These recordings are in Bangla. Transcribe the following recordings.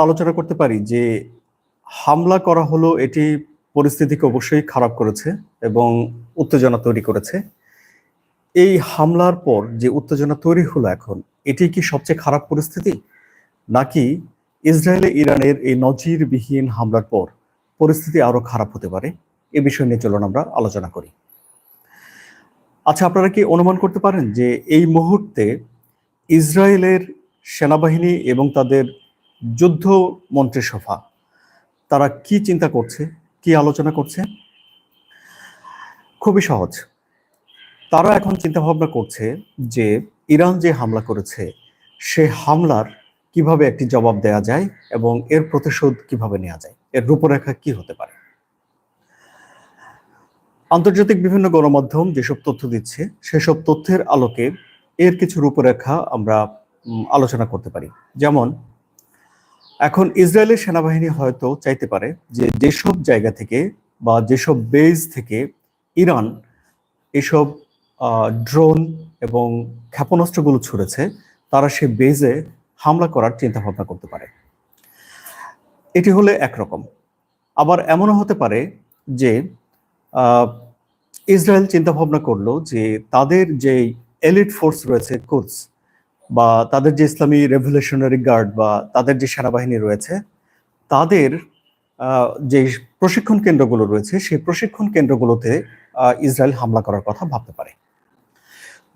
আলোচনা করতে পারি যে হামলা করা হলো এটি পরিস্থিতিকে অবশ্যই খারাপ করেছে এবং উত্তেজনা তৈরি করেছে। এই হামলার পর যে উত্তেজনা তৈরি হলো এখন, এটি কি সবচেয়ে খারাপ পরিস্থিতি? নাকি ইসরায়েলে ইরানের এই নজিরবিহীন হামলার পর পরিস্থিতি আরও খারাপ হতে পারে? এ বিষয় নিয়ে চলুন আমরা আলোচনা করি। আচ্ছা আপনারা কি অনুমান করতে পারেন যে এই মুহূর্তে ইসরায়েলের সেনাবাহিনী এবং তাদের যুদ্ধ মন্ত্রিসভা তারা কি চিন্তা করছে? কি আলোচনা করছে? খুবই সহজ। তারা এখন চিন্তা ভাবনা করছে যে ইরান যে হামলা করেছে, সে হামলার কীভাবে একটি জবাব দেয়া যায় এবং এর প্রতিশোধ কীভাবে নেওয়া যায়? এর রূপরেখা কি হতে পারে? আন্তর্জাতিক বিভিন্ন গণমাধ্যম যেসব তথ্য দিচ্ছে, সেসব তথ্যের আলোকে এর কিছু রূপরেখা আমরা আলোচনা করতে পারি। যেমন এখন ইসরায়েলের সেনাবাহিনী হয়তো চাইতে পারে যে যেসব জায়গা থেকে বা যেসব বেজ থেকে ইরান এসব ড্রোন এবং ক্ষেপণাস্ত্রগুলো ছুড়েছে, তারা সে বেজে হামলা করার চিন্তা ভাবনা করতে পারে। এটি হলে একরকম। আবার এমনও হতে পারে যে ইসরায়েল চিন্তা ভাবনা করল যে তাদের যে এলিট ফোর্স রয়েছে কুদস বা তাদের যে ইসলামী রেভলিউশনারি গার্ড বা তাদের যে সেনাবাহিনী রয়েছে, তাদের যে প্রশিক্ষণ কেন্দ্রগুলো রয়েছে, সেই প্রশিক্ষণ কেন্দ্রগুলোতে ইসরায়েল হামলা করার কথা ভাবতে পারে।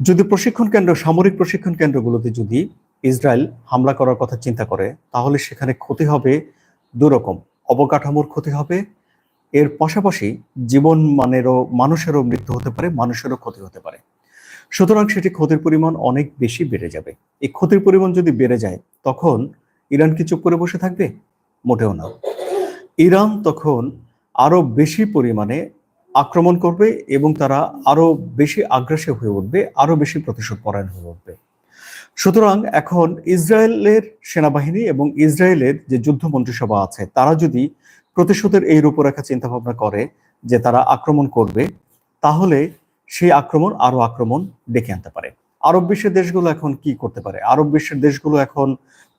যদি প্রশিক্ষণ কেন্দ্র, সামরিক প্রশিক্ষণ কেন্দ্রগুলোতে যদি ইসরায়েল হামলা করার কথা চিন্তা করে, তাহলে সেখানে ক্ষতি হবে দুরকম। অবকাঠামোর ক্ষতি হবে, এর পাশাপাশি জীবন মানেরও, মানুষেরও মৃত্যু হতে পারে, মানুষেরও ক্ষতি হতে পারে। সুতরাং সেটি ক্ষতির পরিমাণ অনেক বেশি বেড়ে যাবে। এই ক্ষতির পরিমাণ যদি বেড়ে যায়, তখন ইরান কি চুপ করে বসে থাকবে? মোটেও না। ইরান তখন আরও বেশি পরিমাণে আক্রমণ করবে এবং তারা আরও বেশি আগ্রাসী হয়ে উঠবে আরও বেশি প্রতিশোধ পরায়ণ হয়ে উঠবে। সুতরাং এখন ইসরায়েলের সেনাবাহিনী এবং ইসরায়েলের যে যুদ্ধ মন্ত্রিসভা আছে, তারা যদি প্রতিশোধের এই রূপরেখা চিন্তা ভাবনা করে যে তারা আক্রমণ করবে, তাহলে সেই আক্রমণ আরও আক্রমণ ডেকে আনতে পারে। আরব বিশ্বের দেশগুলো এখন কি করতে পারে? আরব বিশ্বের দেশগুলো এখন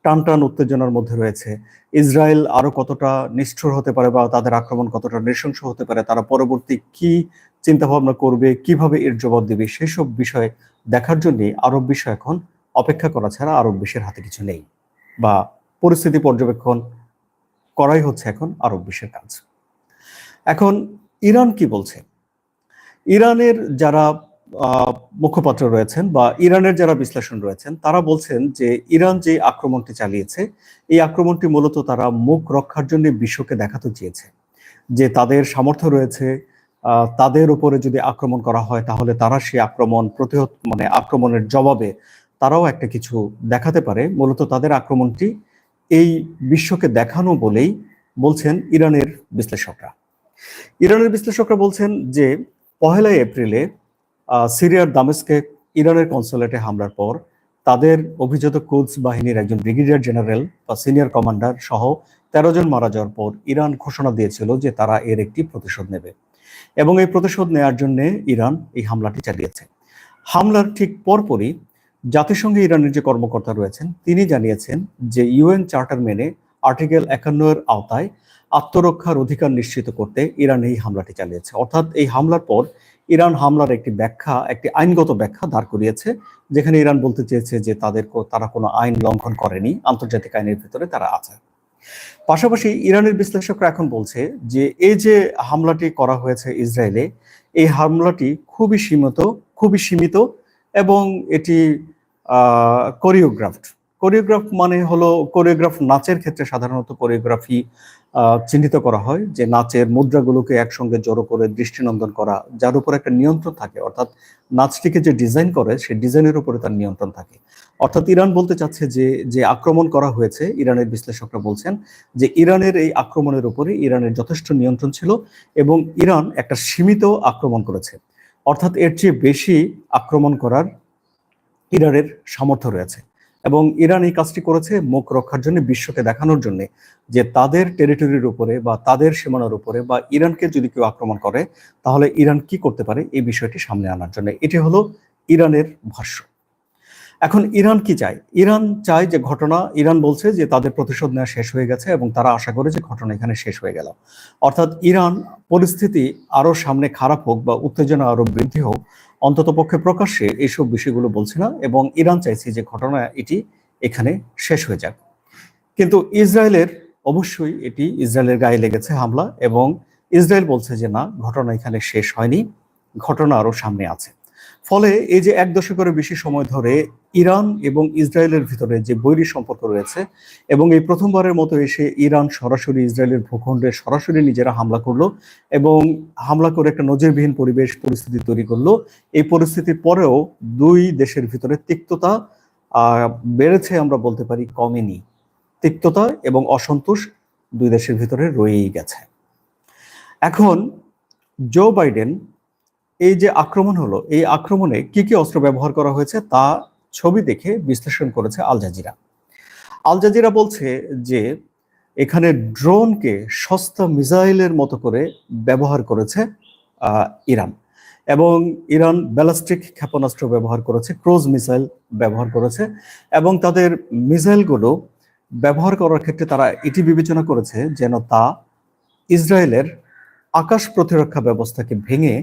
টান টান উত্তেজনার মধ্যে রয়েছে। ইসরায়েল আরও কতটা নিষ্ঠুর হতে পারে বা তাদের আক্রমণ কতটা নৃশংস হতে পারে, তারা পরবর্তী কি চিন্তা ভাবনা করবে, কীভাবে এর জবাব দেবে, সেসব বিষয়ে দেখার জন্য আরব বিশ্ব এখন অপেক্ষা করা ছাড়া আরব বিশ্বের হাতে কিছু নেই বা পরিস্থিতি পর্যবেক্ষণ করাই হচ্ছে এখন আরব বিশ্বের কাজ। এখন ইরান কি বলছে? ইরানের যারা মুখপাত্র রয়েছেন বা ইরানের যারা বিশ্লেষণ রয়েছেন, তারা বলছেন যে ইরান যে আক্রমণটি চালিয়েছে, এই আক্রমণটি মূলত তারা মুখ রক্ষার জন্য বিশ্বকে দেখাতে চেয়েছে। যে তাদের সামর্থ্য রয়েছে তাদের উপরে যদি আক্রমণ করা হয়, তাহলে তারা সেই আক্রমণ প্রতিহত মানে আক্রমণের জবাবে তারাও একটা কিছু দেখাতে পারে। মূলত তাদের আক্রমণটি এই বিশ্বকে দেখানো বলেই বলছেন ইরানের বিশ্লেষকরা। ইরানের বিশ্লেষকরা বলছেন যে পহেলা এপ্রিলে সিরিয়ার দামেস্কে ইরানের কনসুলেটে হামলার পর তাদের অভিজাত কুদস বাহিনীর একজন ব্রিগেডিয়ার জেনারেল বা সিনিয়র কমান্ডার সহ তেরো জন মারা যাওয়ার পর ইরান ঘোষণা দিয়েছিল যে তারা এর একটি প্রতিশোধ নেবে এবং এই প্রতিশোধ নেওয়ার জন্য ইরান এই হামলাটি চালিয়েছে। হামলার ঠিক পরপরই জাতিসংঘে ইরানের যে কর্মকর্তা রয়েছেন, তিনি জানিয়েছেন যে ইউএন চার্টার মেনে আর্টিকেল একান্ন এর আওতায় আত্মরক্ষার অধিকার নিশ্চিত করতে ইরান এই হামলাটি চালিয়েছে। অর্থাৎ এই হামলার পর ইরান হামলার একটি ব্যাখ্যা, একটি আইনগত ব্যাখ্যা দাঁড় করিয়েছে, যেখানে ইরান বলতে চেয়েছে যে তাদের তারা কোনো আইন লঙ্ঘন করেনি, আন্তর্জাতিক আইনের ভিতরে তারা আছে। পাশাপাশি ইরানের বিশ্লেষকরা এখন বলছে যে এই যে হামলাটি করা হয়েছে ইসরায়েলে, এই হামলাটি খুবই সীমিত খুবই সীমিত এবং এটি কোরিওগ্রাফড কোরিওগ্রাফ মানে হলো কোরিওগ্রাফ নাচের ক্ষেত্রে সাধারণত কোরিওগ্রাফি চিহ্নিত করা হয় যে নাচের মুদ্রাগুলোকে একসঙ্গে জড়ো করে দৃষ্টিনন্দন করা, যার উপর একটা নিয়ন্ত্রণ থাকে। অর্থাৎ নাচটিকে যে ডিজাইন করে, সেই ডিজাইনের উপরে তার নিয়ন্ত্রণ থাকে। অর্থাৎ ইরান বলতে চাচ্ছে যে যে আক্রমণ করা হয়েছে, ইরানের বিশ্লেষকরা বলছেন যে ইরানের এই আক্রমণের উপরে ইরানের যথেষ্ট নিয়ন্ত্রণ ছিল এবং ইরান একটা সীমিত আক্রমণ করেছে। অর্থাৎ এর চেয়ে বেশি আক্রমণ করার ইরানের সামর্থ্য রয়েছে। এবং ইরান এই কাজটি করেছে মুখ রক্ষার জন্য, বিশ্বকে দেখানোর জন্য, যে তাদের টেরিটরির উপরে বা তাদের সীমানার উপরে বা ইরানকে যদি কেউ আক্রমণ করে, তাহলে ইরান কি করতে পারে এই বিষয়টি সামনে আনার জন্য। এটি হলো ইরানের ভাষ্য। এখন ইরান কি চায়? ইরান চায় যে ঘটনা, ইরান বলছে যে তাদের প্রতিশোধ নেওয়া শেষ হয়ে গেছে এবং তারা আশা করে যে ঘটনা এখানে শেষ হয়ে গেল। অর্থাৎ ইরান পরিস্থিতি আরও সামনে খারাপ হোক বা উত্তেজনা আরও বৃদ্ধি হোক অন্তত পক্ষে প্রকাশ্যে এইসব বিষয়গুলো বলছে না এবং ইরান চাইছে যে ঘটনা এটি এখানে শেষ হয়ে যাক। কিন্তু ইসরায়েলের অবশ্যই এটি ইসরায়েলের গায়ে লেগেছে হামলা এবং ইসরায়েল বলছে যে না, ঘটনা এখানে শেষ হয়নি, ঘটনা আরও সামনে আছে। ফলে এই যে এক দশকের বেশি সময় ধরে ইরান এবং ইসরায়েলের ভিতরে যে বৈরী সম্পর্ক রয়েছে এবং এই প্রথমবারের মতো এসে ইরান সরাসরি ইসরায়েলের ভূখণ্ডে সরাসরি নিজেরা হামলা করল এবং হামলা করে একটা নজিরবিহীন পরিবেশ পরিস্থিতি তৈরি করল। এই পরিস্থিতির পরেও দুই দেশের ভিতরে তিক্ততা বেড়েছে আমরা বলতে পারি কমেনি। তিক্ততা এবং অসন্তোষ দুই দেশের ভিতরে রয়েই গেছে। এখন জো বাইডেন এই যে আক্রমণ হলো, এই আক্রমণে কি কি অস্ত্র ব্যবহার করা হয়েছে তা ছবি দেখে বিশ্লেষণ করেছে আল জাজিরা। আল জাজিরা বলছে যে এখানে ড্রোনকে সস্তা মিসাইলের মতো করে ব্যবহার করেছে ইরান। এবং ইরান ব্যালাস্টিক ক্ষেপণাস্ত্র ব্যবহার করেছে, ক্রোজ মিসাইল ব্যবহার করেছে এবং তাদের মিসাইলগুলো ব্যবহার করার ক্ষেত্রে তারা এটি বিবেচনা করেছে যেন তা ইসরায়েলের আকাশ প্রতিরক্ষা ব্যবস্থাকে ভেঙে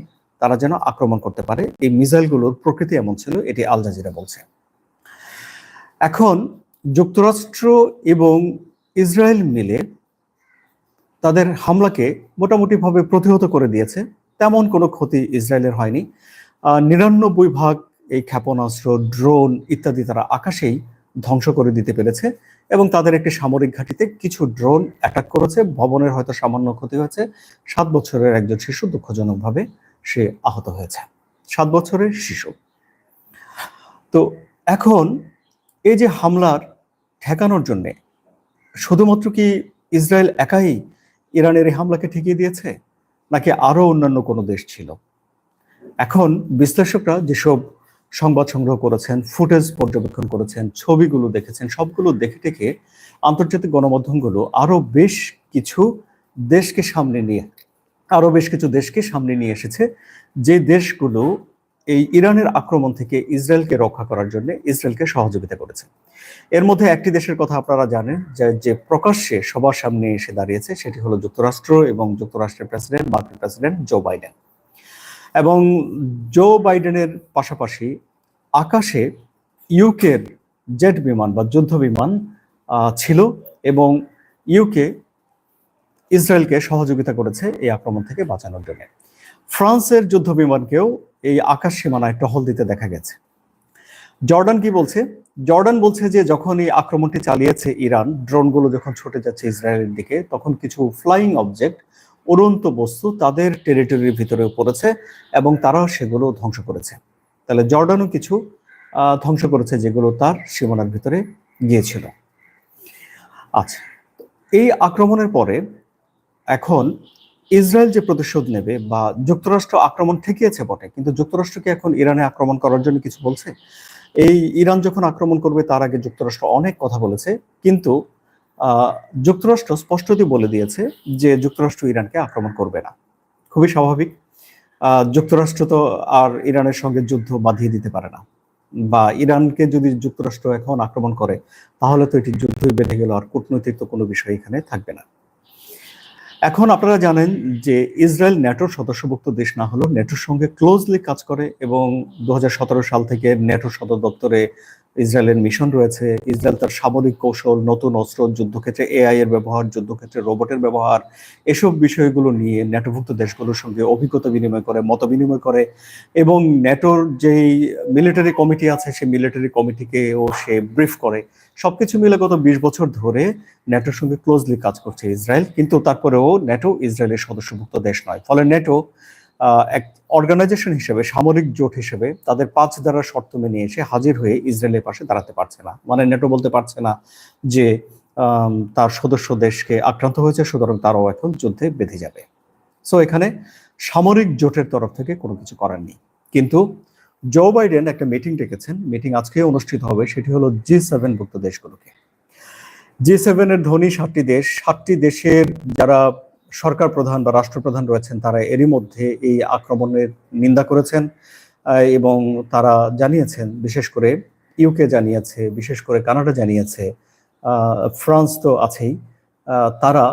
তারা যেন আক্রমণ করতে পারে। এই মিসাইলগুলোর প্রকৃতি এমন ছিল, এটি আল জাজিরা বলছে। এখন যুক্তরাষ্ট্র এবং ইসরায়েল মিলে তাদের হামলাকে মোটামুটিভাবে প্রতিহত করে দিয়েছে। তেমন কোনো ক্ষতি ইসরায়েলের হয়নি। নিরানব্বই ভাগ এই ক্ষেপণাস্ত্র, ড্রোন ইত্যাদি তারা আকাশেই ধ্বংস করে দিতে পেরেছে এবং তাদের একটি সামরিক ঘাঁটিতে কিছু ড্রোন অ্যাটাক করেছে। ভবনের হয়তো সামান্য ক্ষতি হয়েছে। সাত বছরের একজন শিশু দুঃখজনকভাবে সে আহত হয়েছে। সাত বছরের শিশু। তো এখন এই যে হামলার ঠেকানোর জন্যে শুধুমাত্র কি ইসরায়েল একাই ইরানের এই হামলাকে ঠেকিয়ে দিয়েছে, নাকি আরও অন্যান্য কোনো দেশ ছিল? এখন বিশ্লেষকরা যেসব সংবাদ সংগ্রহ করেছেন, ফুটেজ পর্যবেক্ষণ করেছেন, ছবিগুলো দেখেছেন, সবগুলো দেখে টেকে আন্তর্জাতিক গণমাধ্যমগুলো আরও বেশ কিছু দেশকে সামনে নিয়ে আরও বেশ কিছু দেশকে সামনে নিয়ে এসেছে, যে দেশগুলো এই ইরানের আক্রমণ থেকে ইসরায়েলকে রক্ষা করার জন্য ইসরায়েলকে সহযোগিতা করেছে। এর মধ্যে একটি দেশের কথা আপনারা জানেন, যে যে প্রকাশ্যে সবার সামনে এসে দাঁড়িয়েছে, সেটি হলো যুক্তরাষ্ট্র এবং যুক্তরাষ্ট্রের প্রেসিডেন্ট, মার্কিন প্রেসিডেন্ট জো বাইডেন। এবং জো বাইডেনের পাশাপাশি আকাশে ইউকের জেট বিমান বা যুদ্ধ বিমান ছিল এবং ইউকে ইসরায়েলকে সহযোগিতা করেছে এই আক্রমণ থেকে বাঁচানোর জন্য। ফ্রান্সের যুদ্ধ বিমানকেও এই আকাশ সীমানায় টহল দিতে দেখা গেছে। জর্ডান কি বলছে? জর্ডান বলছে যে যখন এই আক্রমণটি চালিয়েছে ইরান, ড্রোনগুলো যখন ছুটে যাচ্ছে ইসরায়েলের দিকে, তখন কিছু ফ্লাইং অবজেক্ট, উড়ন্ত বস্তু তাদের টেরিটরির ভিতরে পড়েছে এবং তারাও সেগুলো ধ্বংস করেছে। তাহলে জর্ডানও কিছু ধ্বংস করেছে যেগুলো তার সীমানার ভিতরে গিয়েছিল। আচ্ছা এই আক্রমণের পরে এখন ইসরায়েল যে প্রতিশোধ নেবে বা যুক্তরাষ্ট্র আক্রমণ ঠেকিয়েছে বটে, কিন্তু যুক্তরাষ্ট্রকে এখন ইরানে আক্রমণ করার জন্য কিছু বলছে? এই ইরান যখন আক্রমণ করবে, তার আগে যুক্তরাষ্ট্র অনেক কথা বলেছে, কিন্তু যুক্তরাষ্ট্র স্পষ্টতই বলে দিয়েছে যে যুক্তরাষ্ট্র ইরানকে আক্রমণ করবে না। খুবই স্বাভাবিক। যুক্তরাষ্ট্র তো আর ইরানের সঙ্গে যুদ্ধ বাঁধিয়ে দিতে পারে না। বা ইরানকে যদি যুক্তরাষ্ট্র এখন আক্রমণ করে, তাহলে তো এটি যুদ্ধই বেঁধে গেল, আর কূটনৈতিক তো কোনো বিষয় এখানে থাকবে না। এখন আপনারা জানেন যে ইসরায়েল ন্যাটোর সদস্যভুক্ত দেশ না হলেও ন্যাটোর সঙ্গে ক্লোজলি কাজ করে এবং দু হাজার সতেরো সাল থেকে ন্যাটোর সদর দপ্তরে ইসরায়েলের মিশন রয়েছে। ইসরায়েল তার সামরিক কৌশল, নতুন অস্ত্র, যুদ্ধক্ষেত্রে এআই এর ব্যবহার, যুদ্ধক্ষেত্রে রোবটের ব্যবহার, এসব বিষয়গুলো নিয়ে ন্যাটোভুক্ত দেশগুলোর সঙ্গে অভিজ্ঞতা বিনিময় করে, মত বিনিময় করে এবং ন্যাটোর যেই মিলিটারি কমিটি আছে, সেই মিলিটারি কমিটিকেও সে ব্রিফ করে। সবকিছু মিলে গত বিশ বছর ধরে ন্যাটোর সঙ্গে ক্লোজলি কাজ করছে ইসরায়েল, কিন্তু তারপরেও ন্যাটো ইসরায়েলের সদস্যভুক্ত দেশ নয়। ফলে ন্যাটো এক অর্গানাইজেশন হিসেবে, সামরিক জোট হিসেবে তাদের পাঁচ দ্বারা শর্ত মেনে এসে হাজির হয়ে ইসরায়েলের পাশে দাঁড়াতে পারছে না। মানে নেটো বলতে পারছে না যে তার সদস্য দেশকে আক্রান্ত হয়েছে, সুতরাং তারাও এখন যুদ্ধে বেঁধে যাবে। সো এখানে সামরিক জোটের তরফ থেকে কোনো কিছু করার নেই। কিন্তু জো বাইডেন একটা মিটিং ডেকেছেন। মিটিং আজকে অনুষ্ঠিত হবে, সেটি হলো জি সেভেন ভুক্ত দেশগুলোকে। জি সেভেনের ধনী সাতটি দেশ, সাতটি দেশের যারা সরকার প্রধান বা রাষ্ট্রপ্রধান রয়েছেন, তারা এরই মধ্যে এই আক্রমণের নিন্দা করেছেন এবং তারা জানিয়েছেন, বিশেষ করে ইউকে জানিয়েছে, বিশেষ করে কানাডা জানিয়েছে ফ্রান্স তো আছেই তারা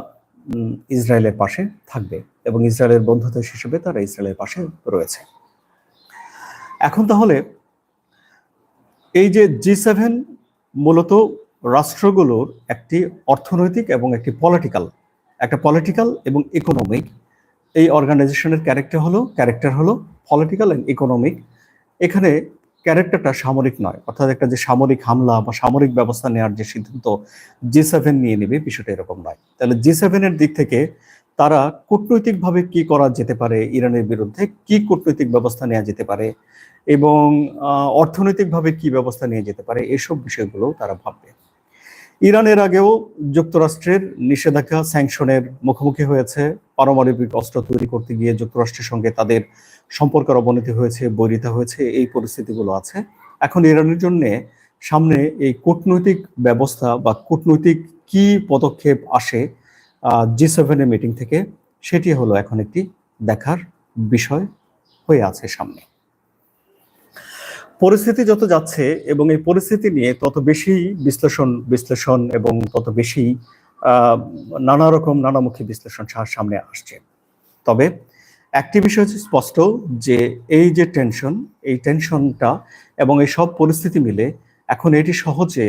ইসরায়েলের পাশে থাকবে এবং ইসরায়েলের বন্ধু দেশ হিসেবে তারা ইসরায়েলের পাশে রয়েছে। এখন তাহলে এই যে জি সেভেন মূলত রাষ্ট্রগুলোর একটি অর্থনৈতিক এবং একটি পলিটিক্যাল একটা পলিটিক্যাল এবং ইকোনমিক এই অর্গানাইজেশনের ক্যারেক্টার হলো ক্যারেক্টার হলো পলিটিক্যাল অ্যান্ড ইকোনমিক এখানে ক্যারেক্টারটা সামরিক নয়, অর্থাৎ একটা যে সামরিক হামলা বা সামরিক ব্যবস্থা নেওয়ার যে সিদ্ধান্ত জি সেভেন নিয়ে নেবে বিষয়টা এরকম নয়। তাহলে জি সেভেনের দিক থেকে তারা কূটনৈতিকভাবে কি করা যেতে পারে ইরানের বিরুদ্ধে, কি কূটনৈতিক ব্যবস্থা নেওয়া যেতে পারে এবং অর্থনৈতিকভাবে কি ব্যবস্থা নিয়ে যেতে পারে, এসব বিষয়গুলো তারা ভাববে। ইরানের আগেও যুক্তরাষ্ট্রের নিষেধাজ্ঞা স্যাংশনের মুখোমুখি হয়েছে। পারমাণবিক অস্ত্র তৈরি করতে গিয়ে যুক্তরাষ্ট্রের সঙ্গে তাদের সম্পর্কের অবনতি হয়েছে বৈরিতা হয়েছে, এই পরিস্থিতিগুলো আছে। এখন ইরানের জন্য সামনে এই কূটনৈতিক ব্যবস্থা বা কূটনৈতিক কি পদক্ষেপ আসে জি সেভেনের মিটিং থেকে, সেটি হলো এখন একটি দেখার বিষয় হয়ে আছে সামনে। পরিস্থিতি যত যাচ্ছে এবং এই পরিস্থিতি নিয়ে তত বেশি বিশ্লেষণ বিশ্লেষণ এবং তত বেশি নানা রকম নানামুখী বিশ্লেষণ সামনে আসছে। তবে একটি বিষয় হচ্ছে স্পষ্ট যে এই যে টেনশন, এই টেনশনটা এবং এই সব পরিস্থিতি মিলে এখন এটি সহজে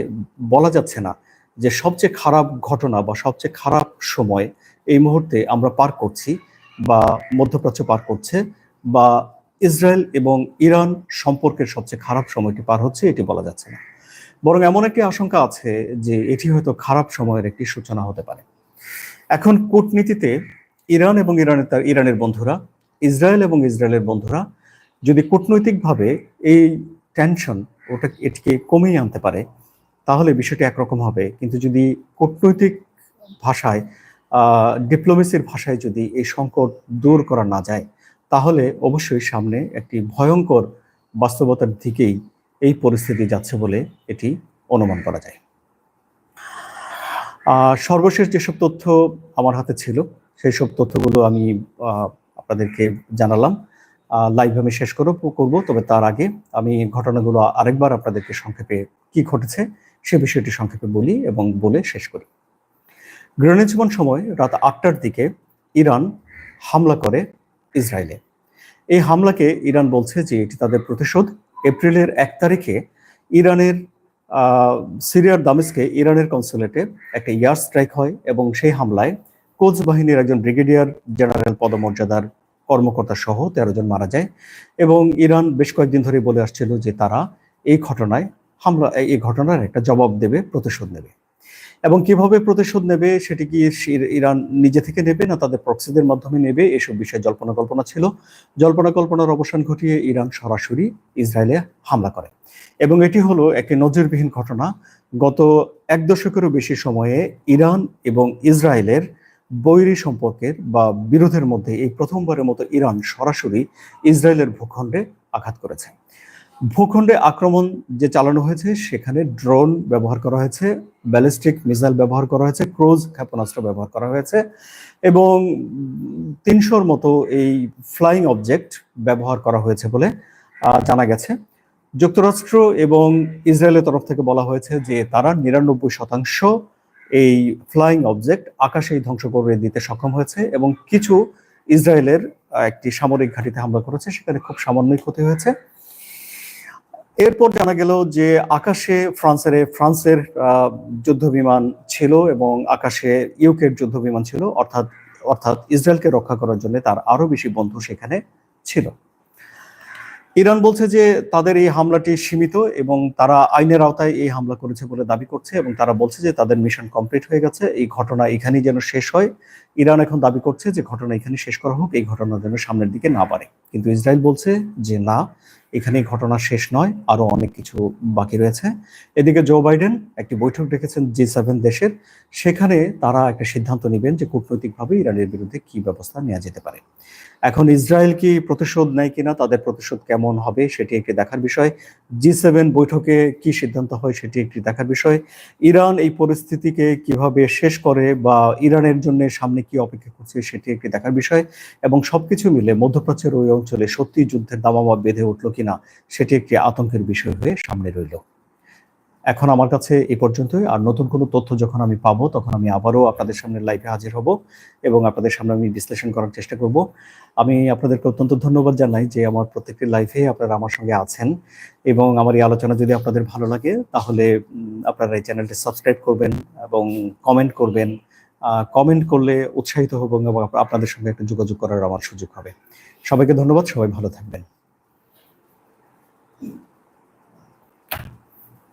বলা যাচ্ছে না যে সবচেয়ে খারাপ ঘটনা বা সবচেয়ে খারাপ সময় এই মুহূর্তে আমরা পার করছি বা মধ্যপ্রাচ্য পার করছে বা ইসরায়েল এবং ইরান সম্পর্কের সবচেয়ে খারাপ সময়টি পার হচ্ছে, এটি বলা যাচ্ছে না। বরং এমন একটি আশঙ্কা আছে যে এটি হয়তো খারাপ সময়ের একটি সূচনা হতে পারে। এখন কূটনীতিতে ইরান এবং ইরানের তার ইরানের বন্ধুরা, ইসরায়েল এবং ইসরায়েলের বন্ধুরা যদি কূটনৈতিকভাবে এই টেনশন ওটা এটিকে কমিয়ে আনতে পারে, তাহলে বিষয়টি একরকম হবে। কিন্তু যদি কূটনৈতিক ভাষায় ডিপ্লোমেসির ভাষায় যদি এই সংকট দূর করা না যায় তাহলে অবশ্যই সামনে একটি ভয়ঙ্কর বাস্তবতার দিকেই এই পরিস্থিতি যাচ্ছে বলে এটি অনুমান করা যায়। সর্বশেষ যেসব তথ্য আমার হাতে ছিল সেই সব তথ্যগুলো আমি আপনাদেরকে জানালাম। লাইভ আমি শেষ করব করব, তবে তার আগে আমি ঘটনাগুলো আরেকবার আপনাদেরকে সংক্ষেপে কি ঘটেছে সে বিষয়টি সংক্ষেপে বলি এবং বলে শেষ করি। গ্রেনেড জীবন সময় রাত আটটার দিকে ইরান হামলা করে ইসরায়েলে। এই হামলাকে ইরান বলছে যে এটি তাদের প্রতিশোধ। এপ্রিলের এক তারিখে ইরানের সিরিয়ার দামেস্কে ইরানের কনসুলেটে একটা এয়ার স্ট্রাইক হয় এবং সেই হামলায় কোচ বাহিনীর একজন ব্রিগেডিয়ার জেনারেল পদমর্যাদার কর্মকর্তা সহ তেরো জন মারা যায় এবং ইরান বেশ কয়েকদিন ধরে বলে আসছিল যে তারা এই ঘটনায় হামলা, এই ঘটনার একটা জবাব দেবে, প্রতিশোধ নেবে। এবং কীভাবে প্রতিশোধ নেবে সেটি কি ইরান নিজে থেকে নেবে না তাদের প্রক্সিদের মাধ্যমে নেবে? এসব বিষয়ে জল্পনা কল্পনা ছিল। জল্পনা কল্পনার অবসান ঘটিয়ে ইরান সরাসরি ইসরায়েলে হামলা করে। এবং এটি হলো একটি নজিরবিহীন ঘটনা। গত এক দশকেরও বেশি সময়ে ইরান এবং ইসরায়েলের বৈরী সম্পর্কের বা বিরোধের মধ্যে এই প্রথমবারের মতো ইরান সরাসরি ইসরায়েলের ভূখণ্ডে আঘাত করেছে। ভূখণ্ডে আক্রমণ যে চালানো হয়েছে, সেখানে ড্রোন ব্যবহার করা হয়েছে, ব্যালিস্টিক মিসাইল ব্যবহার করা হয়েছে, ক্রুজ ক্ষেপণাস্ত্র ব্যবহার করা হয়েছে এবং তিনশোর মতো এই ফ্লাইং অবজেক্ট ব্যবহার করা হয়েছে বলে জানা গেছে। যুক্তরাষ্ট্র এবং ইসরায়েলের তরফ থেকে বলা হয়েছে যে তারা নিরানব্বই শতাংশ এই ফ্লাইং অবজেক্ট আকাশেই ধ্বংস করে দিতে সক্ষম হয়েছে এবং কিছু ইসরায়েলের একটি সামরিক ঘাঁটিতে হামলা করেছে, সেখানে খুব সামান্যই ক্ষতি হয়েছে। এরপর জানা গেল যে আকাশে ফ্রান্সের ফ্রান্সের আহ, যুদ্ধ বিমান ছিল এবং আকাশে ইউকের যুদ্ধ বিমান ছিল অর্থাৎ অর্থাৎ ইসরায়েলকে রক্ষা করার জন্য তার আরও বেশি বন্ধু সেখানে ছিল। ইরান বলছে যে তাদের এই হামলাটি সীমিত এবং তারা আইনের আওতায় এই হামলা করেছে বলে দাবি করছে এবং তারা বলছে যে তাদের মিশন কমপ্লিট হয়ে গেছে এই ঘটনা এখানেই যেন শেষ হয়। ইরান এখন দাবি করছে যে ঘটনা এখানে শেষ করা হোক এই ঘটনা যেন সামনের দিকে না বাড়ে। কিন্তু ইসরায়েল বলছে যে না এখানে ঘটনা শেষ নয়, আরও অনেক কিছু বাকি রয়েছে। এদিকে জো বাইডেন একটি বৈঠক ডেকেছেন জি সেভেন দেশের। সেখানে তারা একটা সিদ্ধান্ত নেবেন যে কূটনৈতিকভাবে ইরানের বিরুদ্ধে কি ব্যবস্থা নেওয়া যেতে পারে। এখন ইসরায়েল কি প্রতিশোধ নেয় কিনা, তাদের প্রতিশোধ কেমন হবে, সেটি একটি দেখার বিষয়। জি সেভেন বৈঠকে কি সিদ্ধান্ত হয়, সেটি একটি দেখার বিষয়। ইরান এই পরিস্থিতিকে কীভাবে শেষ করে বা ইরানের জন্য সামনে কি অপেক্ষা করছে, সেটি একটি দেখার বিষয়। এবং সবকিছু মিলে মধ্যপ্রাচ্যের ওই অঞ্চলে সত্যি যুদ্ধের দামামা বেঁধে উঠল কিনা সেটি একটি আতঙ্কের বিষয় হয়ে সামনে রইল। এখন আমার কাছে এই পর্যন্তই। আর নতুন কোনো তথ্য যখন আমি পাবো, তখন আমি আবারও আপনাদের সামনে লাইভে হাজির হব এবং আপনাদের সামনে আমি বিশ্লেষণ করার চেষ্টা করব। আমি আপনাদেরকে অত্যন্ত ধন্যবাদ জানাই যে আমার প্রত্যেকটি লাইভে আপনারা আমার সঙ্গে আছেন এবং আমার এই আলোচনা যদি আপনাদের ভালো লাগে, তাহলে আপনারা এই চ্যানেলটি সাবস্ক্রাইব করবেন এবং কমেন্ট করবেন। কমেন্ট করলে উৎসাহিত হব এবং আপনাদের সঙ্গে একটা যোগাযোগ করার আমার সুযোগ হবে। সবাইকে ধন্যবাদ। সবাই ভালো থাকবেন।